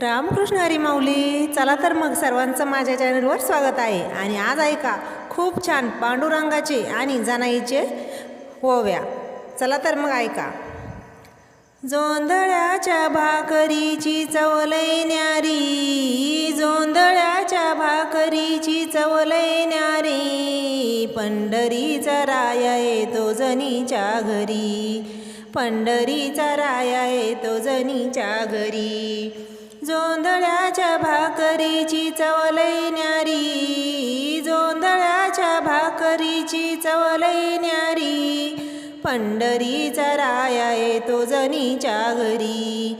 रामकृष्ण हरी माऊली चला तर मग सर्वांचं माझ्या चॅनलवर स्वागत आहे. आणि आज ऐका खूप छान पांडुरंगाचे आणि जनाईचे ओव्या. चला तर मग ऐका. जोंधळ्याच्या भाकरीची चवलय न्यारी जोंधळ्याच्या भाकरीची चवलय न्यारी पंढरीचा राया येतो जनीच्या घरी पंढरीचा राया येतो जनीच्या घरी. जोंधळ्याच्या भाकरीची चवलय न्यारी. जोंधळ्याच्या भाकरीची चवलय न्यारी. पंढरीचा राया येतो जनीच्या घरी.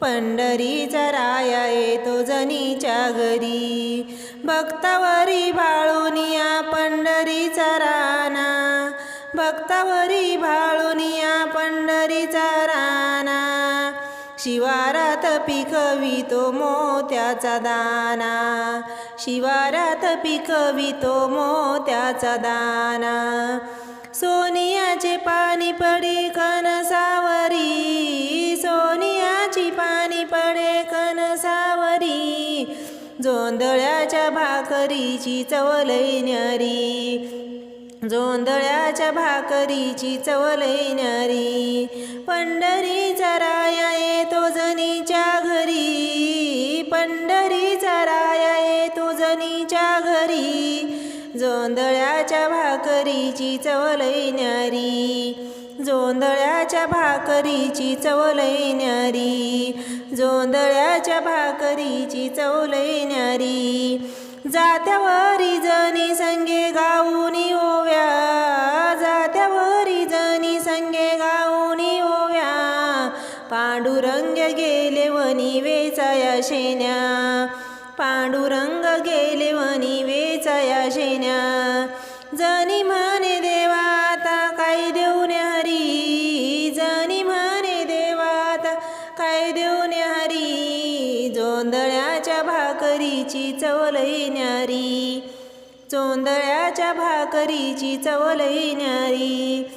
पंढरीचा राया येतो जनीच्या घरी. भक्तावरी भाळुनिया पंढरीचा राना भक्तावरी भाळुनिया पंढरीचा राना शिवार पिकवितो मोत्याचा दाना. शिवारात पिकवितो मोत्याचा दाना. सोनियाचे पाणी पडे कणसावरी. सोनियाची पाणी पडे कणसावरी. जोंधळ्याच्या भाकरीची चवलय न्यारी जोंधळ्याच्या भाकरीची चवलय पंढरी जनीच्या घरी जोंधळ्याच्या भाकरीची चवलई न्यारी. जोंधळ्याच्या भाकरीची चवलई न्यारी. जोंधळ्याच्या भाकरीची चवलई न्यारी. जात्यावरी जनी संगे गाऊनी ओव्या जात्यावरी जनी संगे गाऊनी ओव्या पांडुरंग गेले वनी वेचाया शेण्या. पांडुरंग गेले वनी वेचाया शेण्या. जनी म्हणे देवा आता काय देऊन हरी? जनी म्हणे देवा आता काय देऊन हरी? जोंधळ्याच्या भाकरीची चवलही न्यारी. चोंदळ्याच्या भाकरीची चवलही न्यारी.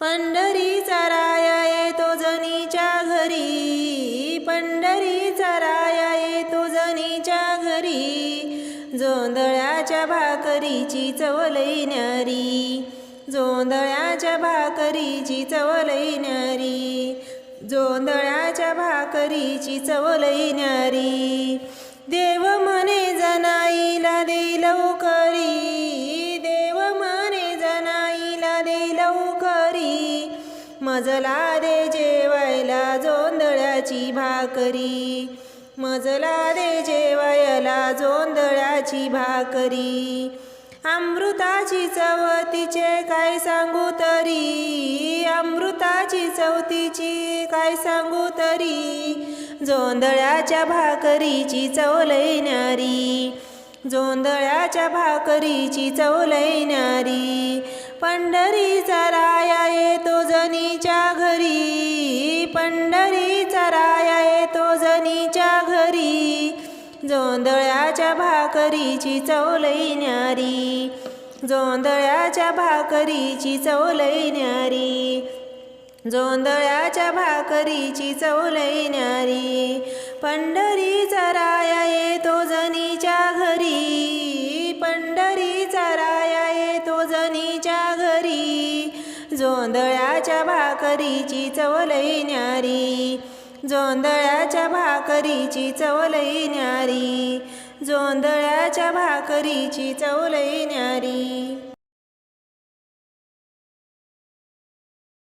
पंढरीचा राया येतो जनीच्या घरी. पंढरीचा राया जनीच्या जोंधळ्याच्या भाकरीची चवलई न्यारी जोंधळ्याच्या भाकरीची चवलई न्यारी जोंधळ्याच्या भाकरीची चवलई न्यारी. देव म्हणे जनाईला दे लवकरी देव म्हणे जनाईला दे लवकरी मजला दे जेवायला जोंधळ्याची भाकरी. मजला दे जेवायला जोंधळ्याची भाकरी. अमृताची चवतीचे काय सांगू तरी? अमृताची चवतीची काय सांगू तरी? जोंधळ्याच्या भाकरीची चवलैनारी न्यारी. जोंधळ्याच्या भाकरीची चवलैनारी पंढरीचा राया येतो जनीच्या घरी. पंढरी जोंधळ्याच्या भाकरीची चवलई न्यारी. जोंधळ्याच्या भाकरीची चवलई न्यारी. जोंधळ्याच्या भाकरीची चवलई न्यारी. पंढरीचा राया येतो जनीच्या घरी. पंढरीचा राया येतो जनीच्या घरी. जोंधळ्याच्या भाकरीची चवलई न्यारी. जोंधळ्याच्या भाकरीची चवलई न्यारी. जोंधळ्याच्या भाकरीची चवलई न्यारी.